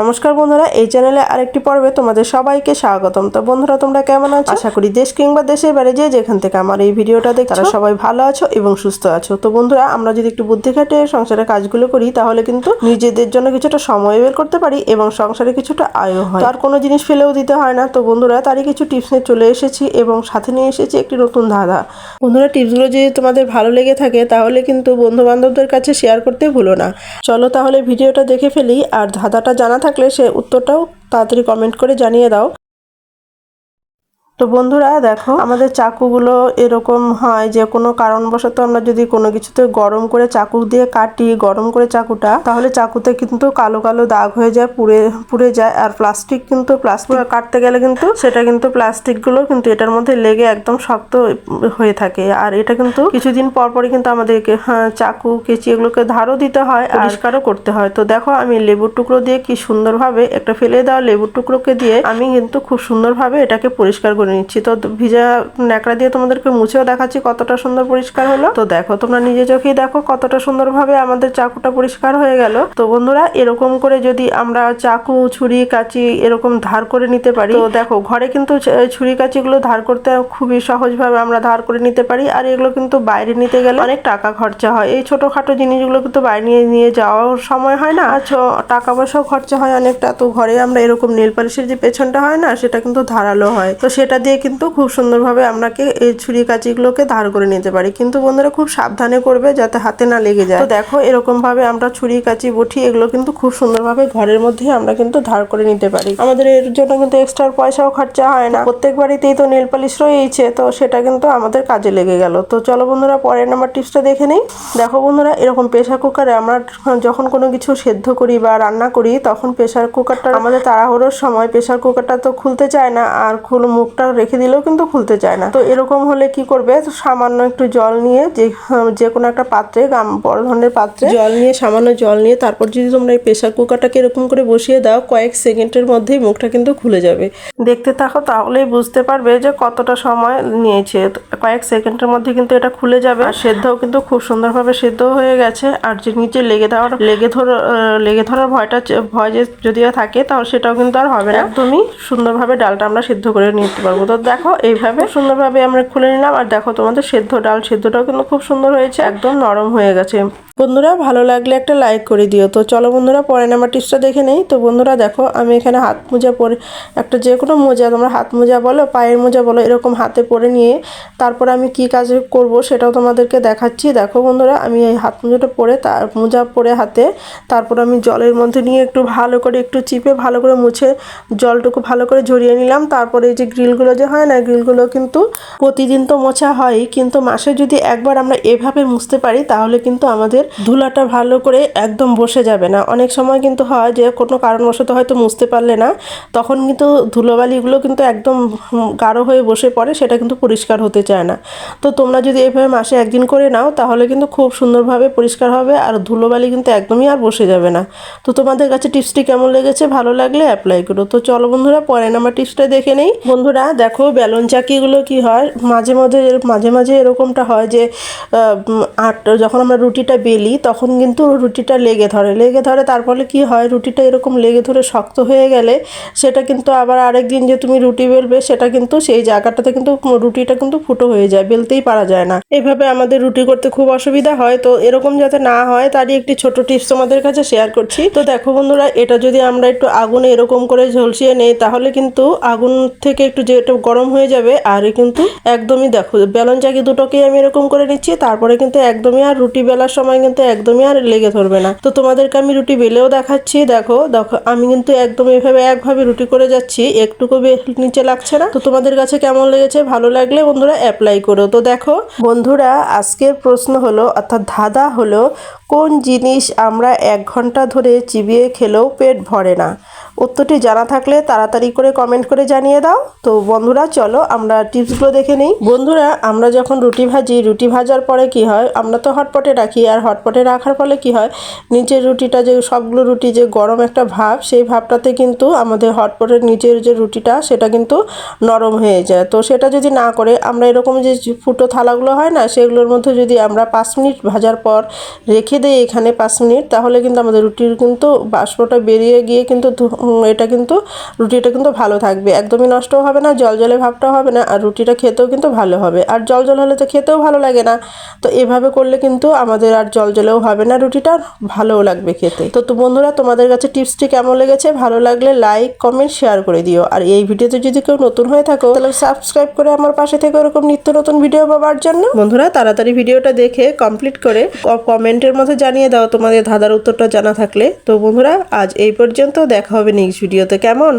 নমস্কার বন্ধুরা এই চ্যানেলে আরেকটি পর্বে তোমাদের সবাইকে স্বাগতম। তো বন্ধুরা তোমরা কেমন আছো? আশা করি দেশ কিংবা দেশের বাইরে যে যেখান থেকে আমার এই ভিডিওটা দেখছ তারা সবাই ভালো আছো এবং সুস্থ আছো। তো বন্ধুরা আমরা যদি একটু বুদ্ধি খাটে সংসারের কাজগুলো করি তাহলে কিন্তু নিজেদের জন্য কিছুটা সময় বের করতে পারি এবং সংসারে কিছুটা আয়ও হয়। তো আর কোনো জিনিস ফেলেও দিতে হয় না। তো বন্ধুরা তারই কিছু টিপস নিয়ে চলে এসেছি এবং সাথে নিয়ে এসেছি একটি নতুন ধাঁধা। বন্ধুরা টিপসগুলো যদি তোমাদের ভালো লেগে থাকে তাহলে কিন্তু বন্ধু বান্ধবদের কাছে শেয়ার করতে ভুলো না। চলো তাহলে ভিডিওটা দেখে ফেলি। আর ধাঁধাটা জানা থাকলে সে উত্তরটাও তাড়াতাড়ি কমেন্ট করে জানিয়ে দাও। তো বন্ধুরা দেখো আমাদের চাকুগুলো এরকম হয় যে কোনো কারণবশত আমরা যদি কোনো কিছুতে গরম করে চাকু দিয়ে কাটি গরম করে চাকুটা তাহলে চাকুতে কিন্তু কালো কালো দাগ হয়ে যায় পুড়ে পুড়ে যায়। আর প্লাস্টিক কিন্তু প্লাস্টিক কাটতে গেলে কিন্তু সেটা কিন্তু প্লাস্টিকগুলো কিন্তু এটার মধ্যে লেগে একদম শক্ত হয়ে থাকে। আর এটা কিন্তু কিছুদিন পর পরই কিন্তু আমাদেরকে হ্যাঁ, চাকু কেচি এগুলোকে ধারও দিতে হয় আর পরিষ্কারও করতে হয়। তো দেখো আমি লেবুর টুকরো দিয়ে কি সুন্দরভাবে একটা ফেলে দেওয়া লেবুর টুকরোকে দিয়ে আমি কিন্তু খুব সুন্দরভাবে এটাকে পরিষ্কার করে নিচ্ছি। তো ভিজা ন্যাকড়া দিয়ে তোমাদেরকে মুছেও দেখাচ্ছি কতটা সুন্দর পরিষ্কার হলো। তো দেখো, তোমরা নিজে চোখেই দেখো কতটা সুন্দরভাবে আমাদের চাকুটা পরিষ্কার হয়ে গেল। তো বন্ধুরা, এরকম করে যদি আমরা চাকু, ছুরি, কাচি এরকম ধার করে নিতে পারি, তো দেখো, ঘরে কিন্তু ছুরি কাঁচিগুলো ধার করতে খুবই সহজভাবে আমরা ধার করে নিতে পারি। আর এগুলো কিন্তু বাইরে নিতে গেলে অনেক টাকা খরচা হয়। এই ছোটখাটো জিনিসগুলো কিন্তু বাইরে নিয়ে নিয়ে যাওয়ার সময় হয় না। টাকা পয়সাও খরচা হয় অনেকটা। তো ঘরে আমরা এরকম নেল পালিশের যে পেছনটা হয় না, সেটা কিন্তু ধারালো হয়। তো সেটা দিয়ে কিন্তু খুব সুন্দরভাবে আমরাকে এই ছুরি কাঁচিগুলোকে ধার করে নিতে পারি। কিন্তু বন্ধুরা খুব সাবধানে করবে যাতে হাতে না লেগে যায়। তো দেখো, এরকমভাবে আমরা ছুরি, কাঁচি, বটি এগুলো কিন্তু খুব সুন্দরভাবে ঘরের মধ্যেই আমরা কিন্তু ধার করে নিতে পারি। আমাদের এর জন্য কিন্তু এক্সট্রা পয়সাও খরচা হয় না। প্রত্যেক বাড়িতেই তো নেল পালিশ রয়েছে তো সেটা কিন্তু আমাদের কাজে লেগে গেল। তো চলো বন্ধুরা, পরের নাম্বার টিপসটা দেখে নেই। দেখো বন্ধুরা, এরকম প্রেশার কুকারে আমরা যখন কোনো কিছু সেদ্ধ করি বা রান্না করি, তখন প্রেশার কুকারটা আমাদের তাড়াহুড়োর সময় প্রেশার কুকারটা তো খুলতে চায় না, আর খুল মুখটা রেখে দিলেও কিন্তু খুলতে চায় না। তো এরকম হলে কি করবে? সামান্য একটু জল নিয়ে যে যে কোনো একটা পাত্রে গাম বড় ধরনের পাত্রে জল নিয়ে সামান্য জল নিয়ে তারপর যদি তোমরা এই প্রেশার কুকারটাকে এরকম করে বসিয়ে দাও কয়েক সেকেন্ডের মধ্যেই মুখটা কিন্তু খুলে যাবে। দেখতে থাকো তাহলেই বুঝতে পারবে যে কতটা সময় নিয়েছে। কয়েক সেকেন্ডের মধ্যে কিন্তু এটা খুলে যাবে। আর সেদ্ধও কিন্তু খুব সুন্দরভাবে সেদ্ধ হয়ে গেছে। আর যে নিচে লেগে দেওয়ার লেগে ধর লেগে ধরার ভয়টা ভয় যে যদিও থাকে তাহলে সেটাও কিন্তু আর হবে না। একদমই। সুন্দরভাবে ডালটা আমরা সেদ্ধ করে নিতে পারব। তো দেখো এইভাবে সুন্দরভাবে আমরা খুলে নিলাম। আর দেখো তোমাদের সেদ্ধ ডাল সেদ্ধটাও কিন্তু খুব সুন্দর হয়েছে। একদম নরম হয়ে গেছে। বন্ধুরা, ভালো লাগলে একটা লাইক করে দিও। তো চলো বন্ধুরা পরে নাম্বার টিপসটা দেখে নেই। তো বন্ধুরা, দেখো, আমি এখানে হাত মোজা পরে, একটা যে কোনো মোজা, তোমরা হাত মোজা বলো, পায়ের মোজা বলো, এরকম হাতে পরে নিয়ে তারপর আমি কি কাজ করব সেটাও তোমাদেরকে দেখাচ্ছি। দেখো বন্ধুরা, আমি এই হাত মোজাটা পরে তার মোজা পরে হাতে, তারপর আমি জলের মধ্যে নিয়ে একটু ভালো করে, একটু চিপে ভালো করে মুছে জলটুকু ভালো করে ঝরিয়ে নিলাম। তারপরে এই যে গ্রিলগুলো যে হয় না, গ্রিলগুলো কিন্তু প্রতিদিন তো মোছা হয় কিন্তু মাসে যদি একবার আমরা এভাবে মুছতে পারি, তাহলে কিন্তু আমাদের ধুলাটা ভালো করে একদম বসে যাবে না। অনেক সময় কিন্তু হয় যে, কোনো কারণবশত হয়তো মুছতে পারলে না, তখন কিন্তু ধুলোবালিগুলো কিন্তু একদম গাঢ় হয়ে বসে পড়ে, সেটা কিন্তু পরিষ্কার হতে চায় না। তো তোমরা যদি এভাবে মাসে একদিন করে নাও, তাহলে কিন্তু খুব সুন্দরভাবে পরিষ্কার হবে আর ধুলোবালি কিন্তু একদমই আর বসে যাবে না। তো তোমাদের কাছে টিপসটি কেমন লেগেছে? ভালো লাগলে অ্যাপ্লাই করো। তো চলো বন্ধুরা পরে নাম্বার টিপসটা দেখে নেই। বন্ধুরা, দেখো বেলুন চাকিগুলো কি হয়? মাঝে মাঝে মাঝে মাঝে এরকমটা হয় যে আট, যখন আমরা রুটিটা বেলি তখন কিন্তু রুটিটা লেগে ধরে। লেগে ধরে তার ফলে কী হয়? রুটিটা এরকম লেগে ধরে শক্ত হয়ে গেলে সেটা কিন্তু আবার আরেক দিন যে তুমি রুটি বেলবে, সেটা কিন্তু সেই জায়গাটাতে কিন্তু রুটিটা কিন্তু ফুটো হয়ে যায়, বেলতেই পারা যায় না। এভাবে আমাদের রুটি করতে খুব অসুবিধা হয়, তো এরকম যাতে না হয়, তারই একটি ছোট টিপস তোমাদের কাছে শেয়ার করছি। তো দেখো বন্ধুরা, এটা যদি আমরা একটু আগুনে এরকম করে ঝলসিয়ে নেই, তাহলে কিন্তু আগুন থেকে একটু যে একটু গরম হয়ে যাবে, আর কিন্তু একদমই দেখো বেলন চাকি দুটোকেই আমি এরকম করে নিচ্ছি, তারপরে কিন্তু একদমই আর রুটি বেলার সময় কিন্তু একদমই আর লেগে ধরবে না। তো তোমাদেরকে আমি রুটি বেলেও দেখাচ্ছি, দেখো দেখো, আমি কিন্তু একদম এভাবে একভাবে রুটি করে যাচ্ছি, একটুকু নিচে লাগছে না। তো তোমাদের কাছে কেমন লেগেছে, ভালো লাগলে বন্ধুরা অ্যাপ্লাই করো। তো দেখো, বন্ধুরা, আজকের প্রশ্ন হলো, অর্থাৎ ধাঁধা হলো, কোন জিনিস আমরা এক ঘণ্টা ধরে চিবিয়ে খেলেও পেট ভরে না? উত্তরটি জানা থাকলে তাড়াতাড়ি করে কমেন্ট করে জানিয়ে দাও। তো বন্ধুরা, চলো, আমরা টিপসগুলো দেখে নিই। বন্ধুরা, আমরা যখন রুটি ভাজি, রুটি ভাজার পরে কি হয়, আমরা তো হটপটে রাখি, আর হটপটে রাখার ফলে কি হয়? নিচের রুটিটা যে সবগুলো রুটি যে গরম একটা ভাব, সেই ভাবটাতে কিন্তু আমাদের হটপটের নিচের যে রুটিটা, সেটা কিন্তু নরম হয়ে যায়। তো সেটা যদি না করে, আমরা এরকম যে ফুটো থালাগুলো হয় না, সেগুলোর মধ্যে যদি আমরা পাঁচ মিনিট ভাজার পর রেখে দিই এখানে পাঁচ মিনিট, তাহলে কিন্তু আমাদের রুটির কিন্তু বাষ্পটা বেরিয়ে গিয়ে কিন্তু এটা কিন্তু রুটিটা কিন্তু ভালো থাকবে। একদমই নষ্টও হবে না, জল জলে ভাবটাও হবে না, আর রুটিটা খেতেও কিন্তু ভালো হবে। আর জল জল হলে তো খেতেও ভালো লাগে না। তো এভাবে করলে কিন্তু আমাদের আর জল জলেও হবে না রুটিটা ভালোও লাগবে খেতে। তো তো বন্ধুরা, তোমাদের কাছে টিপসটি কেমন লেগেছে? ভালো লাগলে লাইক, কমেন্ট, শেয়ার করে দিও। আর এই ভিডিওতে যদি কেউ নতুন হয়ে থাকো, তাহলে সাবস্ক্রাইব করে আমার পাশে থেকে ওরকম নিত্য নতুন ভিডিও পাওয়ার জন্য। বন্ধুরা, তাড়াতাড়ি ভিডিওটা দেখে কমপ্লিট করে কমেন্টের মধ্যে জানিয়ে দাও তোমাদের ধাঁধার উত্তরটা জানা থাকলে। তো বন্ধুরা, আজ এই পর্যন্ত দেখা হবে নেক্সট ভিডিওতে কেমন?